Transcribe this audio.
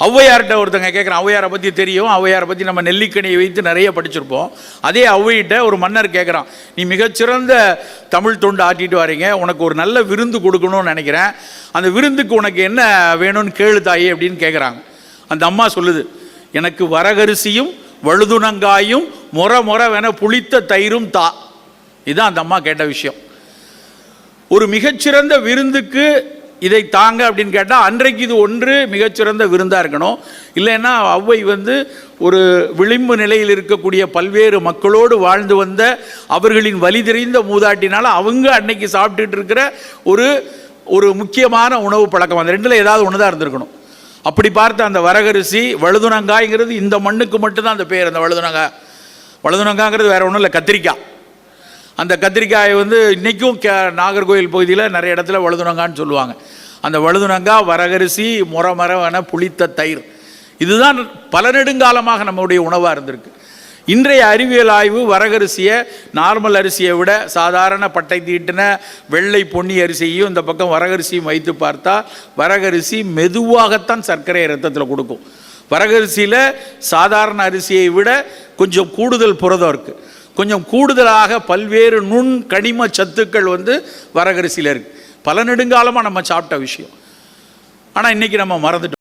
ஔவையார்கிட்ட ஒருத்தங்க கேட்குறான் ஔவையாரை பற்றி தெரியும் ஔவையாரை பற்றி நம்ம நெல்லிக்கனியை வைத்து நிறைய படிச்சிருப்போம். அதே ஔவையிட்ட ஒரு மன்னர் கேட்குறான் நீ மிகச்சிறந்த தமிழ் தொண்டு ஆட்டிட்டு வரீங்க உனக்கு ஒரு நல்ல விருந்து கொடுக்கணும்னு நினைக்கிறேன். அந்த விருந்துக்கு உனக்கு என்ன வேணும்னு கேளு தாயே அப்படின்னு கேட்குறாங்க அந்த அம்மா சொல்லுது எனக்கு வரகரிசியும் வழுதுணங்காயும் முறை முறை வேண புளித்த தயிரும் தா. இதுதான் அந்த அம்மா கேட்ட விஷயம். ஒரு மிகச்சிறந்த விருந்துக்கு இதை தாங்க அப்படின்னு கேட்டால் அன்றைக்கு இது ஒன்று மிகச்சிறந்த விருந்தாக இருக்கணும். இல்லைன்னா ஔவை வந்து ஒரு விளிம்பு நிலையில் இருக்கக்கூடிய பல்வேறு மக்களோடு வாழ்ந்து வந்த அவர்களின் வலி தெரிந்த மூதாட்டினால் அவங்க அன்னைக்கு சாப்பிட்டுட்டு இருக்கிற ஒரு ஒரு முக்கியமான உணவு பழக்கம். அந்த ரெண்டில் ஏதாவது ஒன்று தான் இருந்திருக்கணும். அப்படி பார்த்த அந்த வரகரிசி வழுதுணங்காய்ங்கிறது இந்த மண்ணுக்கு மட்டும்தான் அந்த பேர். அந்த வழுதுணங்காய் வழுதுணங்காய்ங்கிறது வேற ஒன்றும் இல்லை கத்திரிக்காய். அந்த கத்திரிக்காயை வந்து இன்றைக்கும் கே நாகர்கோவில் பகுதியில் நிறைய இடத்துல வழுதுணங்கான்னு சொல்லுவாங்க. அந்த வழுதுணங்கா வரகரிசி முற மரவன புளித்த தயிர். இதுதான் பல நெடுங்காலமாக நம்முடைய உணவாக இருந்திருக்கு. இன்றைய அறிவியல் ஆய்வு வரகரிசியை நார்மல் அரிசியை விட சாதாரண பட்டை தீட்டின வெள்ளை பொன்னி அரிசியையும் இந்த பக்கம் வரகரிசியும் வைத்து பார்த்தா வரகரிசி மெதுவாகத்தான் சர்க்கரை ரத்தத்தில் கொடுக்கும். வரகரிசியில் சாதாரண அரிசியை விட கொஞ்சம் கூடுதல் புரதம் இருக்குது கொஞ்சம் கூடுதலாக பல்வேறு நுண் கனிம சத்துக்கள் வந்து வரகரிசியில் இருக்குது பல நெடுங்காலமாக நம்ம சாப்பிட்ட விஷயம். ஆனால் இன்றைக்கி நம்ம மறந்துட்டோம்.